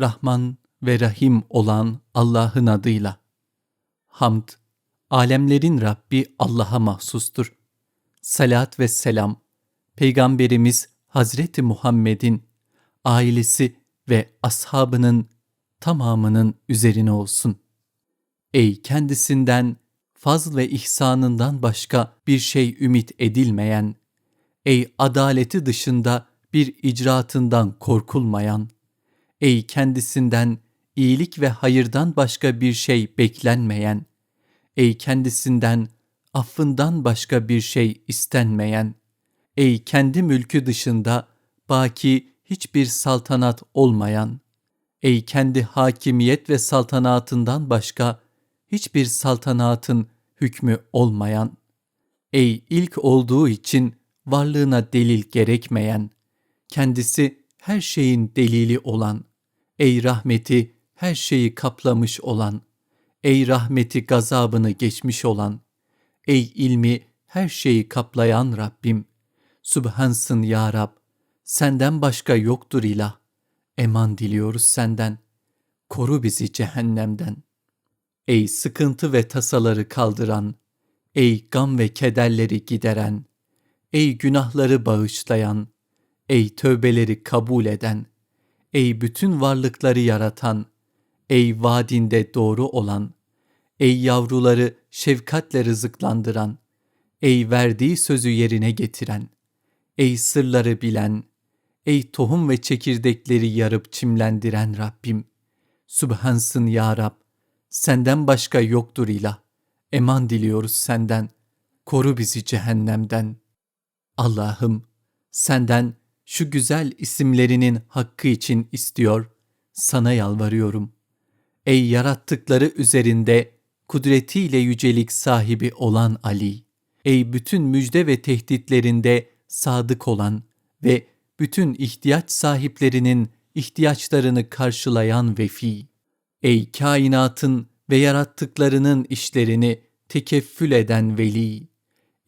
Rahman ve Rahim olan Allah'ın adıyla. Hamd, alemlerin Rabbi Allah'a mahsustur. Salat ve selam, Peygamberimiz Hazreti Muhammed'in, ailesi ve ashabının tamamının üzerine olsun. Ey kendisinden, fazl ve ihsanından başka bir şey ümit edilmeyen, ey adaleti dışında bir icraatından korkulmayan, ey kendisinden iyilik ve hayırdan başka bir şey beklenmeyen, ey kendisinden affından başka bir şey istenmeyen, ey kendi mülkü dışında baki hiçbir saltanat olmayan, ey kendi hakimiyet ve saltanatından başka hiçbir saltanatın hükmü olmayan, ey ilk olduğu için varlığına delil gerekmeyen, kendisi her şeyin delili olan, ey rahmeti her şeyi kaplamış olan, ey rahmeti gazabını geçmiş olan, ey ilmi her şeyi kaplayan Rabbim, Sübhansın ya Rab, senden başka yoktur ilah, eman diliyoruz senden, koru bizi cehennemden. Ey sıkıntı ve tasaları kaldıran, ey gam ve kederleri gideren, ey günahları bağışlayan, ey tövbeleri kabul eden, ey bütün varlıkları yaratan, ey vadinde doğru olan, ey yavruları şefkatle rızıklandıran, ey verdiği sözü yerine getiren, ey sırları bilen, ey tohum ve çekirdekleri yarıp çimlendiren Rabbim, Sübhansın ya Rab, senden başka yoktur ilah, eman diliyoruz senden, koru bizi cehennemden. Allah'ım, senden şu güzel isimlerinin hakkı için istiyor, sana yalvarıyorum. Ey yarattıkları üzerinde kudretiyle yücelik sahibi olan Ali, ey bütün müjde ve tehditlerinde sadık olan ve bütün ihtiyaç sahiplerinin ihtiyaçlarını karşılayan vefi, ey kainatın ve yarattıklarının işlerini tekeffül eden veli,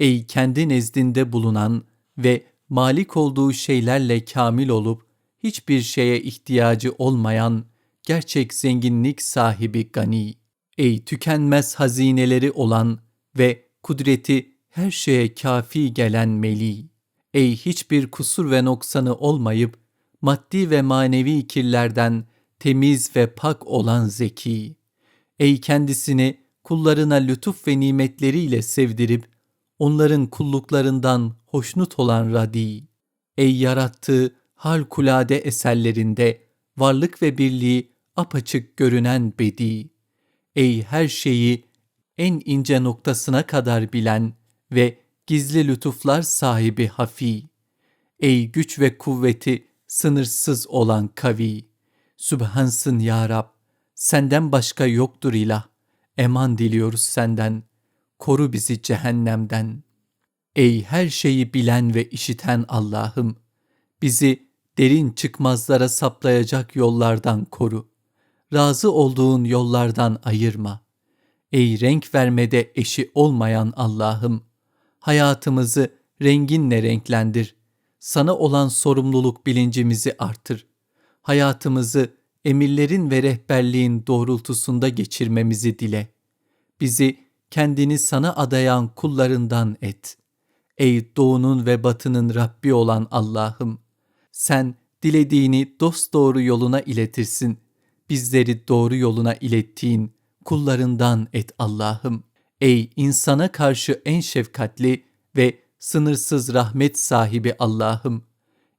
ey kendi nezdinde bulunan ve malik olduğu şeylerle kamil olup hiçbir şeye ihtiyacı olmayan gerçek zenginlik sahibi gani, ey tükenmez hazineleri olan ve kudreti her şeye kafi gelen meli, ey hiçbir kusur ve noksanı olmayıp maddi ve manevi kirlerden temiz ve pak olan zeki, ey kendisini kullarına lütuf ve nimetleriyle sevdirip onların kulluklarından hoşnut olan Radi, ey yarattığı harikulade eserlerinde varlık ve birliği apaçık görünen Bedi, ey her şeyi en ince noktasına kadar bilen ve gizli lütuflar sahibi Hafi, ey güç ve kuvveti sınırsız olan Kavi, Sübhansın ya Rab, senden başka yoktur ilah, eman diliyoruz senden.'' Koru bizi cehennemden. Ey her şeyi bilen ve işiten Allah'ım, bizi derin çıkmazlara saplayacak yollardan koru. Razı olduğun yollardan ayırma. Ey renk vermede eşi olmayan Allah'ım, hayatımızı renginle renklendir. Sana olan sorumluluk bilincimizi artır. Hayatımızı emirlerin ve rehberliğin doğrultusunda geçirmemizi dile. Bizi kendini sana adayan kullarından et. Ey doğunun ve batının Rabbi olan Allah'ım, sen dilediğini dosdoğru yoluna iletirsin. Bizleri doğru yoluna ilettiğin kullarından et Allah'ım. Ey insana karşı en şefkatli ve sınırsız rahmet sahibi Allah'ım,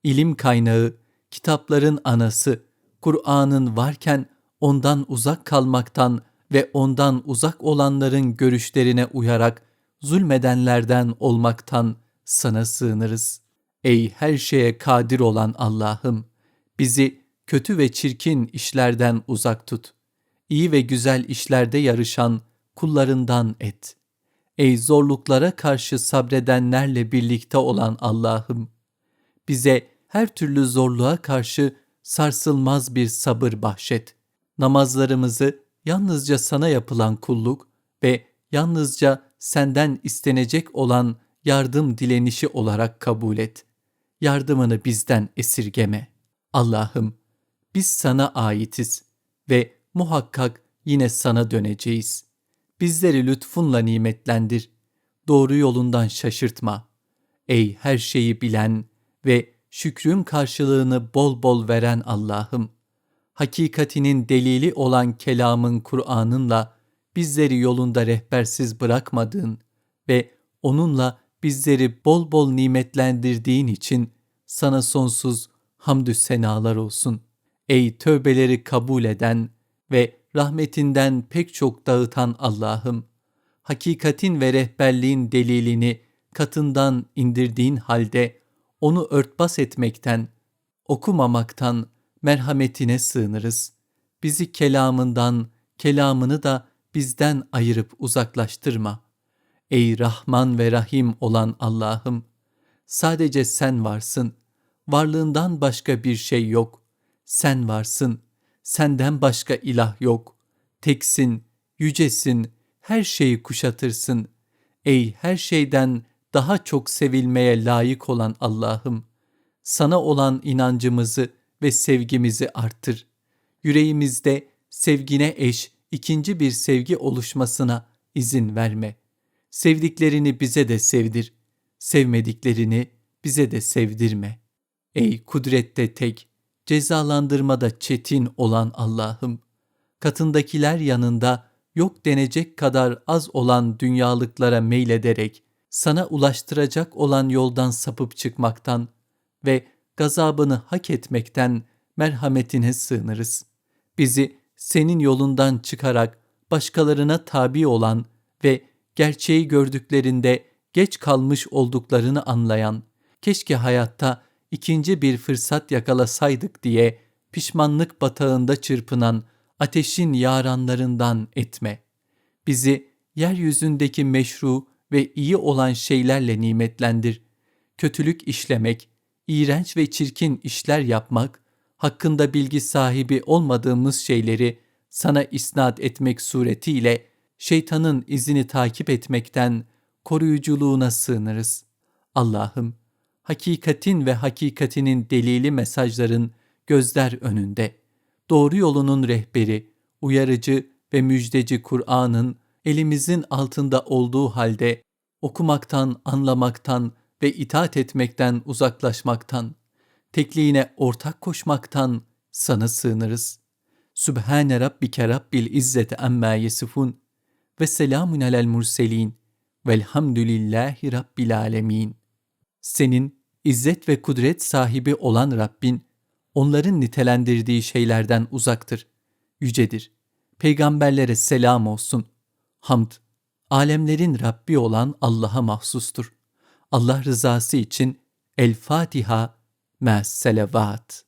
ilim kaynağı, kitapların anası, Kur'an'ın varken ondan uzak kalmaktan ve ondan uzak olanların görüşlerine uyarak zulmedenlerden olmaktan sana sığınırız. Ey her şeye kadir olan Allah'ım, bizi kötü ve çirkin işlerden uzak tut. İyi ve güzel işlerde yarışan kullarından et. Ey zorluklara karşı sabredenlerle birlikte olan Allah'ım, bize her türlü zorluğa karşı sarsılmaz bir sabır bahşet. Namazlarımızı yalnızca sana yapılan kulluk ve yalnızca senden istenecek olan yardım dilenişi olarak kabul et. Yardımını bizden esirgeme. Allah'ım, Biz sana aitiz ve muhakkak yine sana döneceğiz. Bizleri lütfunla nimetlendir. Doğru yolundan şaşırtma. Ey her şeyi bilen ve şükrün karşılığını bol bol veren Allah'ım! Hakikatinin delili olan kelamın Kur'an'ınla bizleri yolunda rehbersiz bırakmadığın ve onunla bizleri bol bol nimetlendirdiğin için sana sonsuz hamdü senalar olsun. Ey tövbeleri kabul eden ve rahmetinden pek çok dağıtan Allah'ım! Hakikatin ve rehberliğin delilini katından indirdiğin halde onu örtbas etmekten, okumamaktan merhametine sığınırız. Bizi kelamından, kelamını da bizden ayırıp uzaklaştırma. Ey Rahman ve Rahim olan Allah'ım! Sadece sen varsın. Varlığından başka bir şey yok. Sen varsın. Senden başka ilah yok. Teksin, yücesin, her şeyi kuşatırsın. Ey her şeyden daha çok sevilmeye layık olan Allah'ım! Sana olan inancımızı ve sevgimizi arttır. Yüreğimizde sevgine eş ikinci bir sevgi oluşmasına izin verme. Sevdiklerini bize de sevdir. Sevmediklerini bize de sevdirme. Ey kudrette tek, cezalandırmada çetin olan Allah'ım! Katındakiler yanında yok denecek kadar az olan dünyalıklara meylederek, sana ulaştıracak olan yoldan sapıp çıkmaktan ve gazabını hak etmekten merhametine sığınırız. Bizi senin yolundan çıkarak başkalarına tabi olan ve gerçeği gördüklerinde geç kalmış olduklarını anlayan, keşke hayatta ikinci bir fırsat yakalasaydık diye pişmanlık batağında çırpınan ateşin yaranlarından etme. Bizi yeryüzündeki meşru ve iyi olan şeylerle nimetlendir. Kötülük işlemek, iğrenç ve çirkin işler yapmak, hakkında bilgi sahibi olmadığımız şeyleri sana isnat etmek suretiyle şeytanın izini takip etmekten koruyuculuğuna sığınırız. Allah'ım, hakikatin ve hakikatinin delili mesajların gözler önünde, doğru yolunun rehberi, uyarıcı ve müjdeci Kur'an'ın elimizin altında olduğu halde okumaktan, anlamaktan ve itaat etmekten uzaklaşmaktan, tekliğine ortak koşmaktan sana sığınırız. Sübhane Rabbike Rabbil İzzeti Amma Yesifun ve selamun alel murselin velhamdülillahi Rabbil Alemin. Senin izzet ve kudret sahibi olan Rabbin, onların nitelendirdiği şeylerden uzaktır, yücedir. Peygamberlere selam olsun. Hamd, alemlerin Rabbi olan Allah'a mahsustur. Allah rızası için El Fatiha, Mes Selavat.